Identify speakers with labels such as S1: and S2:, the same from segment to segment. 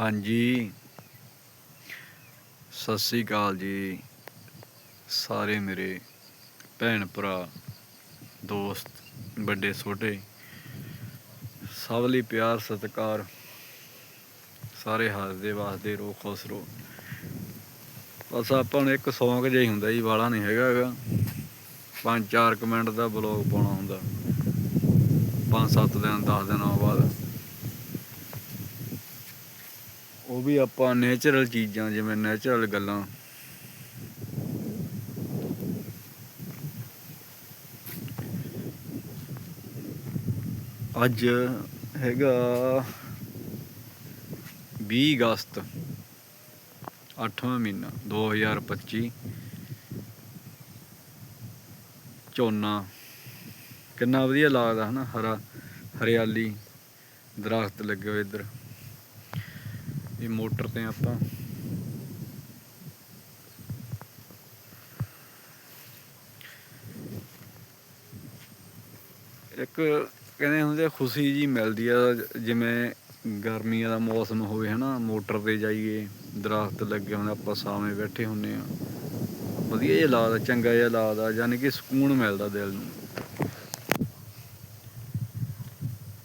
S1: ਹਾਂਜੀ। ਸਤਿ ਸ੍ਰੀ ਅਕਾਲ ਜੀ, ਸਾਰੇ ਮੇਰੇ ਭੈਣ ਭਰਾ, ਦੋਸਤ, ਵੱਡੇ, ਛੋਟੇ, ਸਭ ਲਈ ਪਿਆਰ, ਸਤਿਕਾਰ, ਸਾਰੇ ਹੱਸਦੇ ਵਸਦੇ ਰਹੋ ਖੁਸ਼ ਰਹੋ ਬਸ ਆਪਾਂ ਨੂੰ ਇੱਕ ਸ਼ੌਂਕ ਜਿਹਾ ਹੀ ਹੁੰਦਾ ਜੀ, ਵਾਲਾ ਨਹੀਂ ਹੈਗਾ ਹੈਗਾ ਪੰਜ ਚਾਰ ਕੁ ਮਿੰਟ ਦਾ ਬਲੌਗ ਪਾਉਣਾ ਹੁੰਦਾ। ਪੰਜ ਸੱਤ ਦਿਨ 10 ਦਿਨਾਂ ਬਾਅਦ। ਉਹ ਵੀ ਆਪਾਂ ਨੇਚਰਲ ਚੀਜ਼ਾਂ, ਜਿਵੇਂ ਨੇਚਰਲ ਗੱਲਾਂ। ਅੱਜ ਹੈਗਾ 20 ਅਗਸਤ 8ਵਾਂ ਮਹੀਨਾ 2025 ਝੋਨਾ। ਕਿੰਨਾ ਵਧੀਆ ਲੱਗਦਾ ਹਨਾ, ਹਰਾ, ਹਰਿਆਲੀ, ਦਰਖਤ ਲੱਗੇ ਹੋਏ ਇੱਧਰ। ਇਹ ਮੋਟਰ ਤੇ ਆਪਾਂ। ਇੱਕ ਕਹਿੰਦੇ ਹੁੰਦੇ ਆ, ਖੁਸ਼ੀ ਜੀ ਮਿਲਦੀ ਆ, ਜਿਵੇਂ ਗਰਮੀਆਂ ਦਾ ਮੌਸਮ ਹੋਵੇ, ਹਨਾ, ਮੋਟਰ ਤੇ ਜਾਈਏ, ਦਰਖਤ ਲੱਗੇ ਹੁੰਦੇ ਆਪਾਂ ਸਾਵੇਂ ਬੈਠੇ ਹੁੰਨੇ ਆ। ਵਧੀਆ ਜਿਹਾ ਲੱਗਦਾ ਚੰਗਾ ਜਿਹਾ ਲੱਗਦਾ ਯਾਨੀ ਕਿ ਸਕੂਨ ਮਿਲਦਾ ਦਿਲ ਨੂੰ।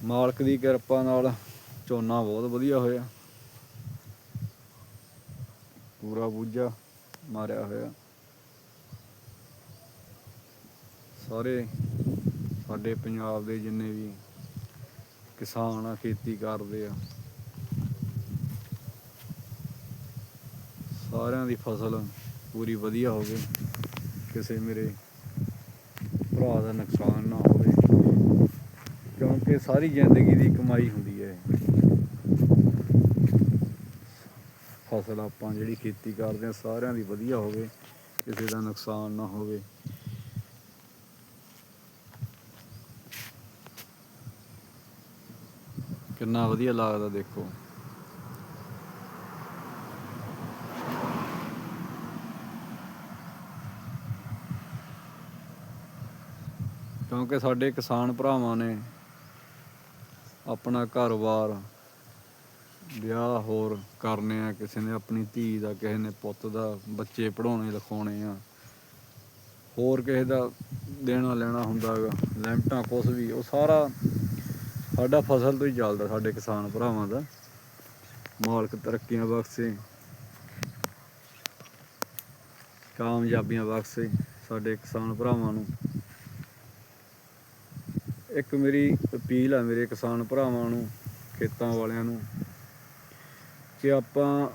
S1: ਮਾਲਕ ਦੀ ਕਿਰਪਾ ਨਾਲ ਝੋਨਾ ਬਹੁਤ ਵਧੀਆ ਹੋਇਆ। ਪੂਰਾ ਬੂਝਾ ਮਾਰਿਆ ਹੋਇਆ। ਸਾਰੇ ਸਾਡੇ ਪੰਜਾਬ ਦੇ ਜਿੰਨੇ ਵੀ ਕਿਸਾਨ ਆ, ਖੇਤੀ ਕਰਦੇ ਆ, ਸਾਰਿਆਂ ਦੀ ਫਸਲ ਪੂਰੀ ਵਧੀਆ ਹੋਵੇ ਕਿਸੇ ਮੇਰੇ ਭਰਾ ਦਾ ਨੁਕਸਾਨ ਨਾ ਹੋਵੇ, ਕਿਉਂਕਿ ਸਾਰੀ ਜ਼ਿੰਦਗੀ ਦੀ ਕਮਾਈ ਹੁੰਦੀ ਹੈ ਇਹ। ਫਸਲ ਆਪਾਂ ਜਿਹੜੀ ਖੇਤੀ ਕਰਦੇ ਆ ਸਾਰਿਆਂ ਦੀ ਵਧੀਆ ਹੋਵੇ, ਕਿਸੇ ਦਾ ਨੁਕਸਾਨ ਨਾ ਹੋਵੇ। ਕਿੰਨਾ ਵਧੀਆ ਲੱਗਦਾ ਦੇਖੋ। ਕਿਉਂਕਿ ਸਾਡੇ ਕਿਸਾਨ ਭਰਾਵਾਂ ਨੇ ਆਪਣਾ ਘਰ-ਬਾਰ ਵਿਆਹ ਹੋਰ ਕਰਨੇ ਆ, ਕਿਸੇ ਨੇ ਆਪਣੀ ਧੀ ਦਾ, ਕਿਸੇ ਨੇ ਪੁੱਤ ਦਾ, ਬੱਚੇ ਪੜਾਉਣੇ ਲਿਖਾਉਣੇ ਆ। ਹੋਰ ਕਿਸੇ ਦਾ ਦੇਣਾ ਲੈਣਾ ਹੁੰਦਾ ਹੈਗਾ, ਲਿਮਟਾਂ ਕੁਛ ਵੀ, ਉਹ ਸਾਰਾ ਸਾਡਾ ਫਸਲ ਤੋਂ ਹੀ ਚੱਲਦਾ, ਸਾਡੇ ਕਿਸਾਨ ਭਰਾਵਾਂ ਦਾ। ਮਾਲਕ ਤਰੱਕੀਆਂ ਬਖਸ਼ੇ। ਕਾਮਯਾਬੀਆਂ ਬਖਸ਼ੇ ਸਾਡੇ ਕਿਸਾਨ ਭਰਾਵਾਂ ਨੂੰ। ਇੱਕ ਮੇਰੀ ਅਪੀਲ ਆ ਮੇਰੇ ਕਿਸਾਨ ਭਰਾਵਾਂ ਨੂੰ, ਖੇਤਾਂ ਵਾਲਿਆਂ ਨੂੰ ਕਿ ਆਪਾਂ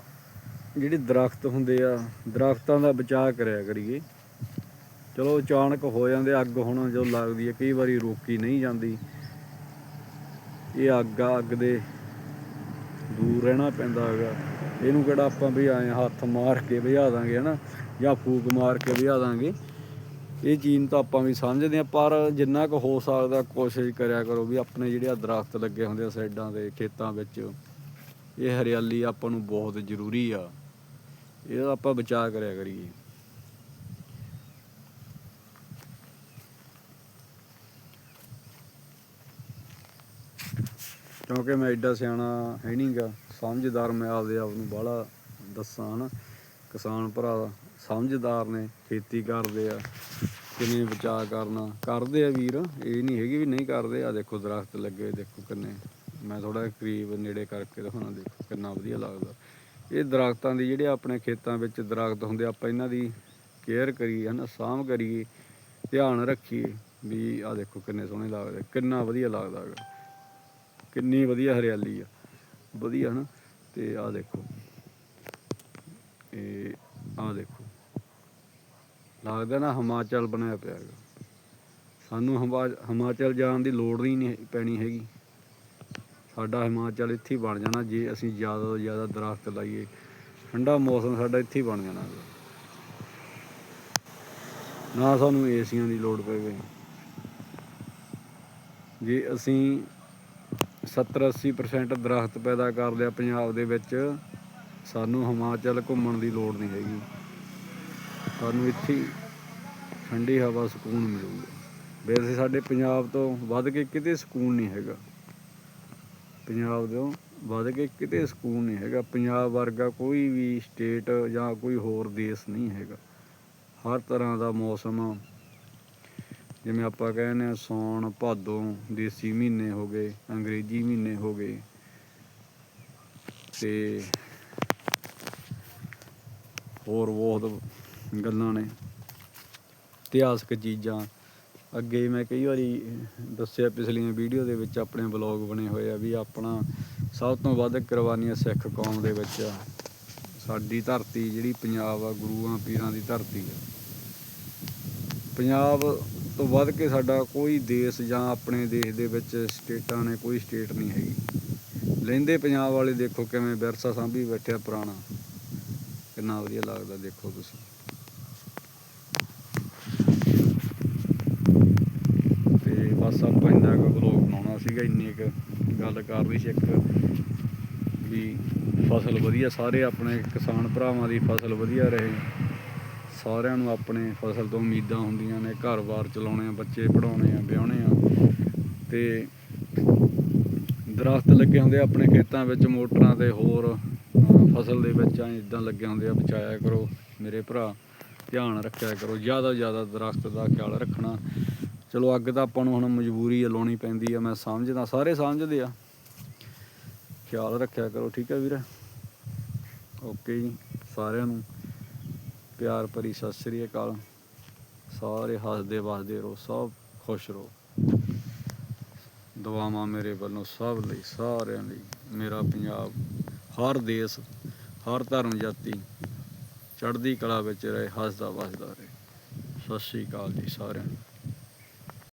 S1: ਜਿਹੜੇ ਦਰਖਤ ਹੁੰਦੇ ਆ, ਦਰਖਤਾਂ ਦਾ ਬਚਾਅ ਕਰਿਆ ਕਰੀਏ। ਚਲੋ ਅਚਾਨਕ ਹੋ ਜਾਂਦੇ, ਅੱਗ ਹੁਣ ਜੋ ਲੱਗਦੀ ਹੈ, ਕਈ ਵਾਰੀ ਰੋਕੀ ਨਹੀਂ ਜਾਂਦੀ। ਇਹ ਅੱਗ ਆ, ਅੱਗ ਦੇ ਦੂਰ ਰਹਿਣਾ ਪੈਂਦਾ ਹੈਗਾ। ਇਹਨੂੰ ਕਿਹੜਾ ਆਪਾਂ ਵੀ ਆਏ ਹੱਥ ਮਾਰ ਕੇ ਬੁਝਾ ਦਾਂਗੇ, ਹਨਾ? ਜਾਂ ਫੂਕ ਮਾਰ ਕੇ ਬੁਝਾ ਦਾਂਗੇ। ਇਹ ਚੀਜ਼ ਨੂੰ ਤਾਂ ਆਪਾਂ ਵੀ ਸਮਝਦੇ ਆ ਪਰ ਜਿੰਨਾ ਕੁ ਹੋ ਸਕਦਾ, ਕੋਸ਼ਿਸ਼ ਕਰਿਆ ਕਰੋ ਵੀ ਆਪਣੇ ਜਿਹੜੇ ਆ ਦਰਖਤ ਲੱਗੇ ਹੁੰਦੇ ਆ ਸਾਈਡਾਂ ਦੇ, ਖੇਤਾਂ ਵਿੱਚ। ਇਹ ਹਰਿਆਲੀ ਆਪਾਂ ਨੂੰ ਬਹੁਤ ਜ਼ਰੂਰੀ ਆ। ਇਹਦਾ ਆਪਾਂ ਬਚਾਅ ਕਰਿਆ ਕਰੀਏ। ਕਿਉਂਕਿ ਮੈਂ ਐਡਾ ਸਿਆਣਾ ਹੈ ਨਹੀਂਗਾ ਸਮਝਦਾਰ ਮੈਂ ਆਪਦੇ ਆਪ ਨੂੰ ਬਾਹਲਾ ਦੱਸਾਂ ਹਨਾ ਕਿਸਾਨ ਭਰਾ ਸਮਝਦਾਰ ਨੇ, ਖੇਤੀ ਕਰਦੇ ਆ, ਕਿਵੇਂ ਬਚਾਅ ਕਰਨਾ। ਕਰਦੇ ਆ ਵੀਰ, ਇਹ ਨਹੀਂ ਹੈਗੀ ਵੀ ਨਹੀਂ ਕਰਦੇ। ਆ ਦੇਖੋ ਦਰਖਤ ਲੱਗੇ, ਦੇਖੋ ਕਿੰਨੇ। ਮੈਂ ਥੋੜਾ ਕਰੀਬ ਨੇੜੇ ਕਰਕੇ ਦਿਖਾਉਣਾ, ਦੇਖੋ ਕਿੰਨਾ ਵਧੀਆ ਲੱਗਦਾ। ਇਹ ਦਰਖਤਾਂ ਦੀ ਜਿਹੜੇ ਆਪਣੇ ਖੇਤਾਂ ਵਿੱਚ ਦਰਖਤ ਹੁੰਦੇ ਆਪਾਂ ਇਹਨਾਂ ਦੀ ਕੇਅਰ ਕਰੀਏ, ਹਨਾ, ਸਾਂਭ ਕਰੀਏ, ਧਿਆਨ ਰੱਖੀਏ ਵੀ ਆ ਦੇਖੋ ਕਿੰਨੇ ਸੋਹਣੇ ਲੱਗਦੇ ਕਿੰਨਾ ਵਧੀਆ ਲੱਗਦਾ ਹੈਗਾ। ਕਿੰਨੀ ਵਧੀਆ ਹਰਿਆਲੀ ਆ, ਵਧੀਆ, ਹਨਾ। ਤੇ ਆ ਦੇਖੋ, ਇਹ ਆ ਦੇਖੋ। ਲੱਗਦਾ ਨਾ ਹਿਮਾਚਲ ਬਣਿਆ ਪਿਆ ਹੈਗਾ। ਸਾਨੂੰ ਹਿਮਾ- ਹਿਮਾਚਲ ਜਾਣ ਦੀ ਲੋੜ ਹੀ ਨਹੀਂ ਪੈਣੀ ਹੈਗੀ। ਸਾਡਾ ਹਿਮਾਚਲ ਇੱਥੇ ਬਣ ਜਾਣਾ, ਜੇ ਅਸੀਂ ਜ਼ਿਆਦਾ ਤੋਂ ਜ਼ਿਆਦਾ ਦਰਖਤ ਲਾਈਏ। ਠੰਡਾ ਮੌਸਮ ਸਾਡਾ ਇੱਥੇ ਬਣ ਜਾਣਾ। ਹੈਗਾ। ਨਾ ਸਾਨੂੰ ਏਸੀਆਂ ਦੀ ਲੋੜ ਪਵੇ। ਜੇ ਅਸੀਂ 70-80% ਦਰਖਤ ਪੈਦਾ ਕਰ ਲਿਆ ਪੰਜਾਬ ਦੇ ਵਿੱਚ, ਸਾਨੂੰ ਹਿਮਾਚਲ ਘੁੰਮਣ ਦੀ ਲੋੜ ਨਹੀਂ ਹੈਗੀ। ਸਾਨੂੰ ਇੱਥੇ ਠੰਡੀ ਹਵਾ ਸਕੂਨ ਮਿਲੂਗਾ। ਵੈਸੇ ਸਾਡੇ ਪੰਜਾਬ ਤੋਂ ਵੱਧ ਕੇ ਕਿਤੇ ਸਕੂਨ ਨਹੀਂ ਹੈਗਾ। ਪੰਜਾਬ ਤੋਂ ਵੱਧ ਕੇ ਕਿਤੇ ਸਕੂਨ ਨਹੀਂ ਹੈਗਾ। ਪੰਜਾਬ ਵਰਗਾ ਕੋਈ ਵੀ ਸਟੇਟ ਜਾਂ ਕੋਈ ਹੋਰ ਦੇਸ਼ ਨਹੀਂ ਹੈਗਾ। ਹਰ ਤਰ੍ਹਾਂ ਦਾ ਮੌਸਮ ਜਿਵੇਂ ਆਪਾਂ ਕਹਿੰਦੇ ਆ ਸੌਣ ਭਾਦੋਂ, ਦੇਸੀ ਮਹੀਨੇ ਹੋ ਗਏ, ਅੰਗਰੇਜ਼ੀ ਮਹੀਨੇ ਹੋ ਗਏ। ਤੇ ਹੋਰ ਬਹੁਤ ਗੱਲਾਂ ਨੇ। ਇਤਿਹਾਸਕ ਚੀਜ਼ਾਂ। ਅੱਗੇ ਮੈਂ ਕਈ ਵਾਰੀ ਦੱਸਿਆ ਪਿਛਲੀਆਂ ਵੀਡੀਓ ਦੇ ਵਿੱਚ ਆਪਣੇ ਬਲੌਗ ਬਣੇ ਹੋਏ ਆ ਵੀ ਆਪਣਾ ਸਭ ਤੋਂ ਵੱਧ ਕੁਰਬਾਨੀਆਂ ਸਿੱਖ ਕੌਮ ਦੇ ਵਿੱਚ ਆ। ਸਾਡੀ ਧਰਤੀ ਜਿਹੜੀ ਪੰਜਾਬ ਆ, ਗੁਰੂਆਂ, ਪੀਰਾਂ ਦੀ ਧਰਤੀ ਆ। ਪੰਜਾਬ ਤੋਂ ਵੱਧ ਕੇ ਸਾਡਾ ਕੋਈ ਦੇਸ਼ ਜਾਂ ਆਪਣੇ ਦੇਸ਼ ਦੇ ਵਿੱਚ ਸਟੇਟਾਂ ਨੇ ਕੋਈ ਸਟੇਟ ਨਹੀਂ ਹੈਗੀ। ਲੈਂਦੇ ਪੰਜਾਬ ਵਾਲੇ ਦੇਖੋ ਕਿਵੇਂ ਵਿਰਸਾ ਸਾਂਭੀ ਬੈਠਿਆ ਪੁਰਾਣਾ। ਕਿੰਨਾ ਵਧੀਆ ਲੱਗਦਾ ਦੇਖੋ ਤੁਸੀਂ ਤੇ ਬਸ ਆਪਾਂ ਇੰਨਾ ਕੁ ਬਲੌਗ ਬਣਾਉਣਾ ਸੀਗਾ ਇੰਨੀ ਕੁ ਗੱਲ ਕਰ ਰਹੀ ਸੀ ਇੱਕ ਵੀ ਫਸਲ ਵਧੀਆ, ਸਾਰੇ ਆਪਣੇ ਕਿਸਾਨ ਭਰਾਵਾਂ ਦੀ ਫਸਲ ਵਧੀਆ ਰਹੇ। ਸਾਰਿਆਂ ਨੂੰ ਆਪਣੇ ਫਸਲ ਤੋਂ ਉਮੀਦਾਂ ਹੁੰਦੀਆਂ ਨੇ, ਘਰ-ਬਾਰ ਚਲਾਉਣੇ ਆ, ਬੱਚੇ ਪੜਾਉਣੇ ਆ, ਵਿਆਹੁਣੇ ਆ। ਤੇ ਦਰਖਤ ਲੱਗੇ ਹੁੰਦੇ ਆ ਆਪਣੇ ਖੇਤਾਂ ਵਿੱਚ, ਮੋਟਰਾਂ ਤੇ ਹੋਰ, ਫਸਲ ਦੇ ਵਿੱਚ ਐਂ ਇਦਾਂ ਲੱਗੇ ਹੁੰਦੇ ਆ, ਬਚਾਇਆ ਕਰੋ ਮੇਰੇ ਭਰਾ, ਧਿਆਨ ਰੱਖਿਆ ਕਰੋ, ਜ਼ਿਆਦਾ ਜ਼ਿਆਦਾ ਦਰਖਤ ਦਾ ਖਿਆਲ ਰੱਖਣਾ। ਚਲੋ ਅੱਗ ਤਾਂ ਆਪਾਂ ਨੂੰ ਹੁਣ ਮਜਬੂਰੀ ਆ, ਲਾਉਣੀ ਪੈਂਦੀ ਆ, ਮੈਂ ਸਮਝਦਾ, ਸਾਰੇ ਸਮਝਦੇ ਆ। ਖਿਆਲ ਰੱਖਿਆ ਕਰੋ, ਠੀਕ ਹੈ ਵੀਰ? ਓਕੇ ਜੀ, ਸਾਰਿਆਂ ਨੂੰ ਪਿਆਰ ਭਰੀ ਸਤਿ ਸ੍ਰੀ ਅਕਾਲ। ਸਾਰੇ ਹੱਸਦੇ ਵਸਦੇ ਰਹੋ, ਸਭ ਖੁਸ਼ ਰਹੋ। ਦੁਆਵਾਂ ਮੇਰੇ ਵੱਲੋਂ ਸਭ ਲਈ, ਸਾਰਿਆਂ ਲਈ। ਮੇਰਾ ਪੰਜਾਬ, ਹਰ ਦੇਸ਼, ਹਰ ਧਰਮ ਜਾਤੀ ਚੜ੍ਹਦੀ ਕਲਾ ਵਿੱਚ ਰਹੇ, ਹੱਸਦਾ ਵਸਦਾ ਰਹੇ। ਸਤਿ ਸ੍ਰੀ ਅਕਾਲ ਜੀ ਸਾਰਿਆਂ ਨੂੰ।